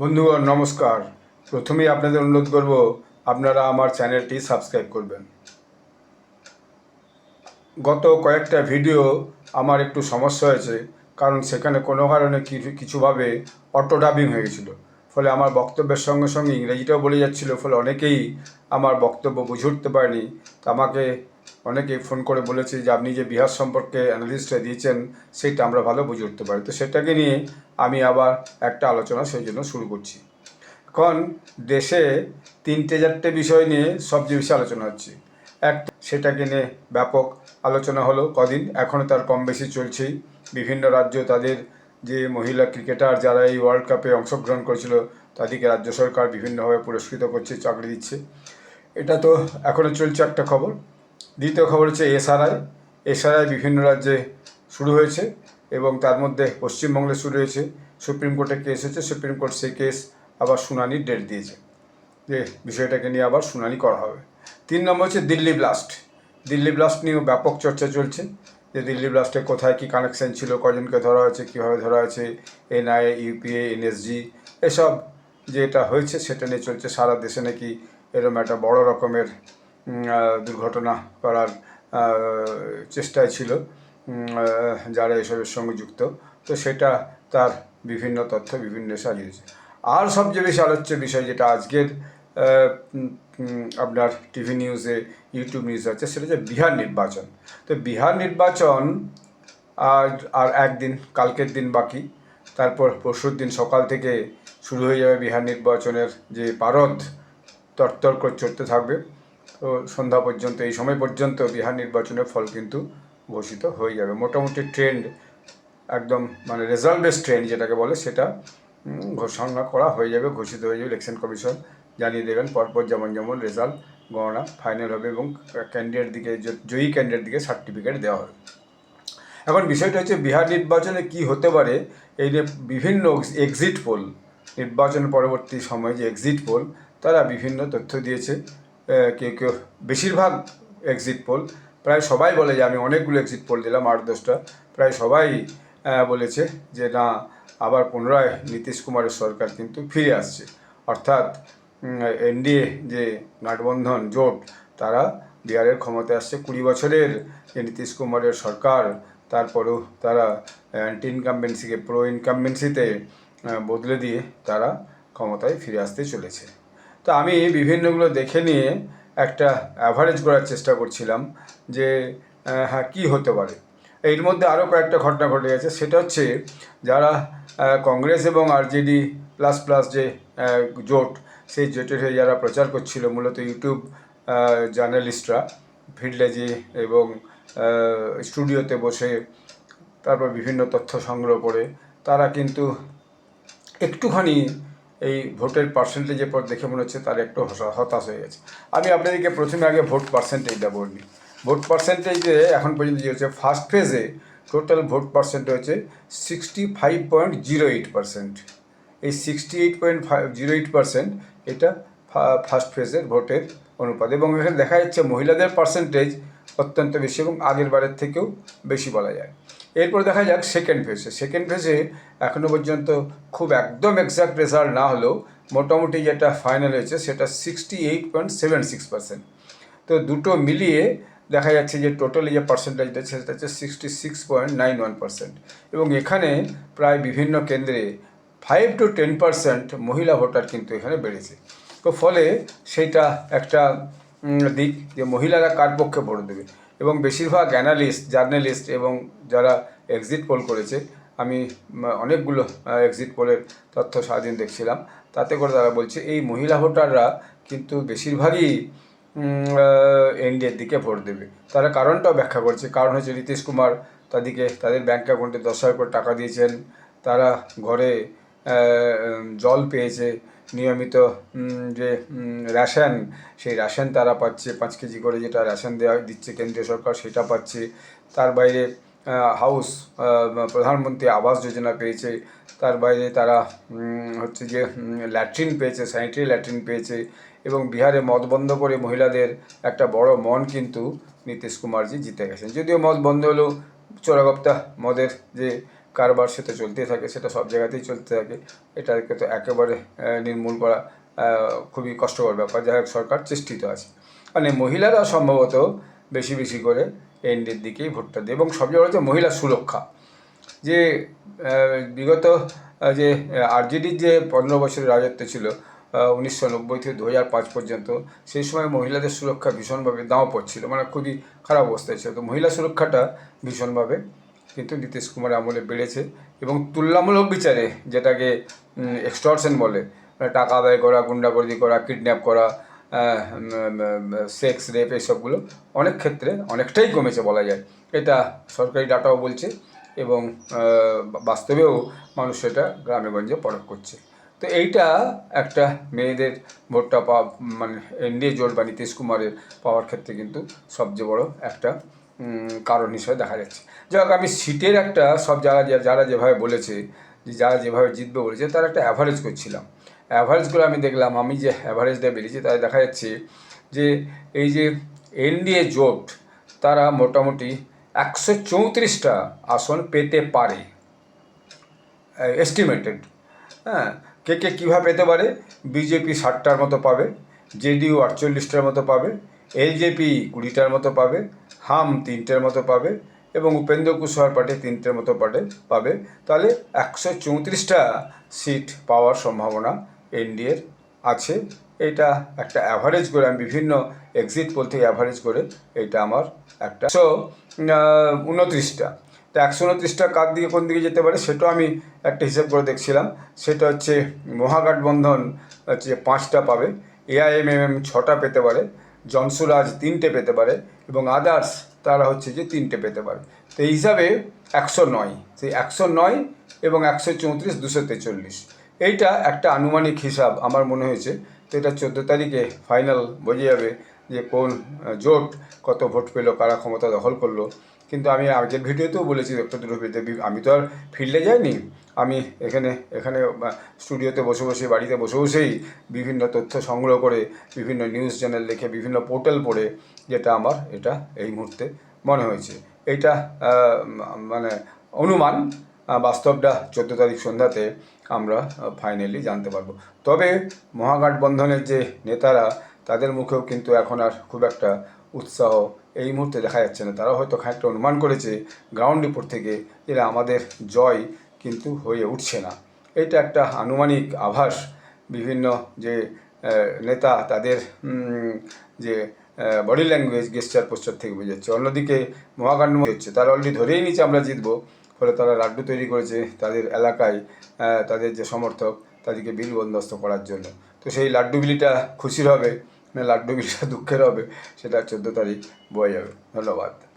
বন্ধুগণ, নমস্কার। প্রথমেই আপনাদের অনুরোধ করব, আপনারা আমার চ্যানেলটি সাবস্ক্রাইব করবেন। গত কয়েকটা ভিডিও আমার একটু সমস্যা হয়েছে, কারণ সেখানে কোনো কারণে কিছু কিছুভাবে অটো ডাবিং হয়ে গেছিল। ফলে আমার বক্তব্যের সঙ্গে সঙ্গে ইংরেজিটাও বলে যাচ্ছিল, ফলে অনেকেই আমার বক্তব্য বুঝে উঠতে পারেনি। তা আমাকে অনেকেই ফোন করে বলেছে যে, আপনি যে বিহার সম্পর্কে অ্যানালিস্টটা দিয়েছেন, সেটা আমরা ভালো বুঝে উঠতে পারি। তো সেটাকে নিয়ে আমি আবার একটা আলোচনা সেই জন্য শুরু করছি। এখন দেশে তিনটে চারটে বিষয় নিয়ে সবচেয়ে বেশি আলোচনা হচ্ছে। এক, সেটাকে নিয়ে ব্যাপক আলোচনা হলো কদিন এখনও তার কম বেশি চলছেই। বিভিন্ন রাজ্য তাদের যে মহিলা ক্রিকেটার যারা এই ওয়ার্ল্ড কাপে অংশগ্রহণ করেছিল, তাদেরকে রাজ্য সরকার বিভিন্নভাবে পুরস্কৃত করছে, চাকরি দিচ্ছে। এটা তো এখনও চলছে একটা খবর। দ্বিতীয় খবর হচ্ছে এসআরআই। এসআরআই বিভিন্ন রাজ্যে শুরু হয়েছে এবং তার মধ্যে পশ্চিমবঙ্গে শুরু হয়েছে। সুপ্রিম কোর্টে কেস হয়েছে, সুপ্রিম কোর্ট সেই কেস আবার শুনানির ডেট দিয়েছে। যে বিষয়টাকে নিয়ে আবার শুনানি করা হবে। তিন নম্বর হচ্ছে দিল্লি ব্লাস্ট দিল্লি ব্লাস্ট নিয়েও ব্যাপক চর্চা চলছে। যে দিল্লি ব্লাস্টে কোথায় কী কানেকশন ছিল, কজনকে ধরা হয়েছে, কীভাবে ধরা হয়েছে এনআইএ ইউপিএ এনএসজি এসব যে এটা হয়েছে সেটা নিয়ে চলছে। সারা দেশে নাকি এরকম একটা বড় রকমের দুর্ঘটনা করার চেষ্টায় ছিল যারা এসবের সঙ্গে যুক্ত। তো সেটা তার বিভিন্ন তথ্য বিভিন্ন সাজিয়েছে। আর সবচেয়ে বেশি আলোচ্য বিষয় যেটা আজকের আপনার টিভি নিউজে ইউটিউব নিউজে আছে, সেটা হচ্ছে বিহার নির্বাচন। তো বিহার নির্বাচন আর আর একদিন, কালকের দিন বাকি। তারপর পরশুর দিন সকাল থেকে শুরু হয়ে যাবে বিহার নির্বাচনের যে পারদ, তরতর করে চড়তে থাকবে। তো সন্ধ্যা পর্যন্ত, এই সময় পর্যন্ত বিহার নির্বাচনের ফল কিন্তু ঘোষিত হয়ে যাবে। মোটামুটি ট্রেন্ড একদম মানে রেজাল্ট বেস ট্রেন্ড যেটাকে বলে, সেটা ঘোষণা করা হয়ে যাবে, ঘোষিত হয়ে যাবে ইলেকশন কমিশন জানিয়ে দেবেন, পরপর যেমন যেমন রেজাল্ট গণনা ফাইনাল হবে এবং ক্যান্ডিডেট দিকে, জয়ী ক্যান্ডিডেট দিকে সার্টিফিকেট দেওয়া হবে। এখন বিষয়টা হচ্ছে বিহার নির্বাচনে কি হতে পারে, এই যে বিভিন্ন এক্সিট পোল নির্বাচন পরবর্তী সময়ে যে এক্সিট পোল তারা বিভিন্ন তথ্য দিয়েছে। কেউ কেউ, বেশিরভাগ এক্সিট পোল প্রায় সবাই বলে যে আমি অনেকগুলো এক্সিট পোল দিলাম, আট দশটা। প্রায় সবাই বলেছে যে না, আবার পুনরায় নীতিশ কুমারের সরকার কিন্তু ফিরে আসছে। অর্থাৎ এনডিএ, যে গাঠবন্ধন জোট, তারা বিহারের ক্ষমতায় আসছে কুড়ি বছরের। যে নীতিশ কুমারের সরকার, তারপরেও তারা অ্যান্টি ইনকামবেন্সিকে প্রো ইনকামবেন্সিতে বদলে দিয়ে তারা ক্ষমতায় ফিরে আসতে চলেছে। তো আমি বিভিন্নগুলো দেখে নিয়ে একটা অ্যাভারেজ করার চেষ্টা করছিলাম যে হ্যাঁ কী হতে পারে। এর মধ্যে আরও কয়েকটা ঘটনা ঘটে গেছে। সেটা হচ্ছে, যারা কংগ্রেস এবং আরজেডি প্লাস প্লাস যে জোট সেই জোটের হয়ে যারা প্রচার করছিল, মূলত ইউটিউব জার্নালিস্টরা ফিল্ডে এবং স্টুডিওতে বসে তারপর বিভিন্ন তথ্য সংগ্রহ করে, তারা কিন্তু একটুখানি এই ভোটের পার্সেন্টেজের পর দেখে মনে হচ্ছে তার একটু হতাশ হয়ে গেছে। আমি আপনাদেরকে প্রথমে আগে ভোট পার্সেন্টেজটা বলি ভোট পার্সেন্টেজে এখন পর্যন্ত যে হচ্ছে ফার্স্ট ফেজে টোটাল ভোট পার্সেন্ট হচ্ছে sixty five point zero eight percent এই sixty eight point five zero eight percent এটা ফার্স্ট ফেজের ভোটের অনুপাত। এবং এখানে দেখা যাচ্ছে মহিলাদের পার্সেন্টেজ অত্যন্ত বেশি এবং আগের বারের থেকেও বেশি বলা যায়। এরপর দেখা যাক সেকেন্ড ফেজে সেকেন্ড ফেজে এখনও পর্যন্ত খুব একদম এক্সাক্ট রেজাল্ট না হলেও মোটামুটি যেটা ফাইনাল হয়েছে সেটা sixty eight point seven six percent তো দুটো মিলিয়ে দেখা যাচ্ছে যে টোটালি যে পার্সেন্টেজটা সেটা হচ্ছে sixty six point nine one percent এবং এখানে প্রায় বিভিন্ন কেন্দ্রে ফাইভ টু টেন পার্সেন্ট মহিলা ভোটার কিন্তু এখানে বেড়েছে। তো ফলে সেটা একটা দিক যে মহিলারা কার পক্ষে ভোট দেবে? এবং বেশিরভাগ অ্যানালিস্ট জার্নালিস্ট এবং যারা এক্সিট পোল করেছে, আমি অনেকগুলো এক্সিট পোলের তথ্য সারাদিন দেখছিলাম, তাতে করে তারা বলছে এই মহিলা ভোটাররা কিন্তু বেশিরভাগই এনডিএর দিকে ভোট দেবে। তারা কারণটাও ব্যাখ্যা করছে। কারণ হচ্ছে নীতিশ কুমার তাদেরকে, তাদের ব্যাঙ্ক অ্যাকাউন্টে দশ হাজার করে টাকা দিয়েছেন। তারা ঘরে জল পেয়েছে নিয়মিত যে রেশন সেই রেশন তারা পাচ্ছে। পাঁচ কেজি করে যেটা রেশন দেওয়া দিচ্ছে কেন্দ্রীয় সরকার, সেটা পাচ্ছে। তার বাইরে হাউস প্রধানমন্ত্রী আবাস যোজনা পেয়েছে। তার বাইরে তারা হচ্ছে যে ল্যাট্রিন পেয়েছে স্যানিটারি ল্যাট্রিন পেয়েছে এবং বিহারে মদ বন্ধ করে মহিলাদের একটা বড় মন কিন্তু নীতিশ কুমারজি জিতে গেছেন। যদিও মদ বন্ধ হলেও চোরাগপ্তা মদের যে কারবার সেটা চলতেই থাকে, সেটা সব জায়গাতেই চলতে থাকে। এটাকে তো একেবারে নির্মূল করা খুবই কষ্টকর ব্যাপার। যাই হোক, সরকার চেষ্টিত আছে। মানে মহিলারা সম্ভবত বেশি বেশি করে এনডির দিকেই ভোটটা দেয় এবং সবচেয়ে বড় হচ্ছে মহিলা সুরক্ষা। যে বিগত যে, আরজেডির যে পনেরো বছরের রাজত্ব ছিল উনিশশো নব্বই থেকে দু হাজার পাঁচ পর্যন্ত, সেই সময় মহিলাদের সুরক্ষা ভীষণভাবে দাঁও পড়ছিল মানে খুবই খারাপ অবস্থায় ছিল। তো মহিলা সুরক্ষাটা ভীষণভাবে কিন্তু নীতিশ কুমার আমলে বেড়েছে এবং তুলনামূলক বিচারে যেটাকে এক্সটর্শন বলে মানে টাকা আদায় করা, গুন্ডাগর্দি করা কিডন্যাপ করা সেক্স রেপ এইসবগুলো অনেক ক্ষেত্রে অনেকটাই কমেছে বলা যায়। এটা সরকারি ডাটাও বলছে এবং বাস্তবেও মানুষ সেটা গ্রামে গঞ্জে পরখ করছে। তো এইটা একটা মেয়েদের ভোটটা পাওয়া মানে এনডিএ জোট বা নীতিশ কুমারের পাওয়ার ক্ষেত্রে কিন্তু সবচেয়ে বড় একটা কারণ হিসেবে দেখা যাচ্ছে। যাই হোক, আমি সিটের একটা সব যারা যারা যেভাবে বলেছে, যে যারা যেভাবে জিতবে বলেছে, তার একটা অ্যাভারেজ করছিলাম। অ্যাভারেজগুলো আমি দেখলাম, আমি যে অ্যাভারেজটা বেরিয়েছি, তাই দেখা যাচ্ছে যে, এই যে এনডিএ জোট, তারা মোটামুটি একশো চৌত্রিশটা আসন পেতে পারে। এস্টিমেটেড হ্যাঁ কে কে কীভাবে পেতে পারে? বিজেপি ষাটটার মতো পাবে জেডিইউ আটচল্লিশটার মতো পাবে এলজেপি কুড়িটার মতো পাবে, হাম তিনটের মতো পাবে এবং উপেন্দ্র কুশওয়ার পার্টি তিনটের মতো পাটে পাবে। তাহলে একশো চৌত্রিশটা সিট পাওয়ার সম্ভাবনা এনডিএর আছে। এটা একটা অ্যাভারেজ করে, আমি বিভিন্ন এক্সিট পোল থেকে অ্যাভারেজ করে এটা আমার একটা। সো উনত্রিশটা। তো একশো উনত্রিশটা কার দিকে, কোন দিকে যেতে পারে সেটাও আমি একটা হিসেব করে দেখছিলাম। সেটা হচ্ছে মহাগঠবন্ধন হচ্ছে পাঁচটা পাবে এআইএমএমএম ছটা পেতে পারে। জনসুরাজ তিনটে পেতে পারে এবং আদার্স তারা হচ্ছে যে তিনটে পেতে পারে। তো এই হিসাবে একশো নয়। সেই একশো নয় এবং একশো চৌত্রিশ, দুশো তেচল্লিশ। এইটা একটা আনুমানিক হিসাব আমার মনে হয়েছে। তো এটা চোদ্দ তারিখে ফাইনাল বোঝা যাবে। যে কোন জোট কত ভোট পেল, কারা ক্ষমতা দখল করল। কিন্তু আমি আগের ভিডিওতেও বলেছি ভিডিও আমি তো আর ফিল্ডে যাইনি। আমি এখানে এখানে স্টুডিওতে বসে বসে, বাড়িতে বসে বসেই বিভিন্ন তথ্য সংগ্রহ করে, বিভিন্ন নিউজ চ্যানেল দেখে, বিভিন্ন পোর্টাল পড়ে, যেটা আমার এটা এই মুহূর্তে মনে হয়েছে। এইটা মানে অনুমান বাস্তবটা চোদ্দ তারিখ সন্ধ্যাতে আমরা ফাইনালি জানতে পারব। তবে মহাগঠবন্ধনের যে নেতারা তাদের মুখেও কিন্তু এখন আর খুব একটা উৎসাহ এই মুহূর্তে দেখা যাচ্ছে না। তারা হয়তো খানিকটা অনুমান করেছে গ্রাউন্ড রিপোর্ট থেকে যে আমাদের জয় কিন্তু হয়ে উঠছে না। এটা একটা আনুমানিক আভাস। বিভিন্ন যে নেতা তাদের যে বডি ল্যাঙ্গুয়েজ গেস্টার পোস্টার থেকে বোঝা যাচ্ছে অন্যদিকে মহাকাণ্ড হচ্ছে, তারা অলরেডি ধরেই নিচ্ছে আমরা জিতবো। ফলে তারা লাড্ডু তৈরি করেছে তাদের এলাকায় তাদের যে সমর্থক, তাদেরকে বিল বন্দোবস্ত করার জন্য। তো সেই লাড্ডু বিলিটা খুশির হবে। লাড্ডু বিলিটা দুঃখের হবে সেটা চোদ্দ তারিখ বোঝা যাবে। ধন্যবাদ।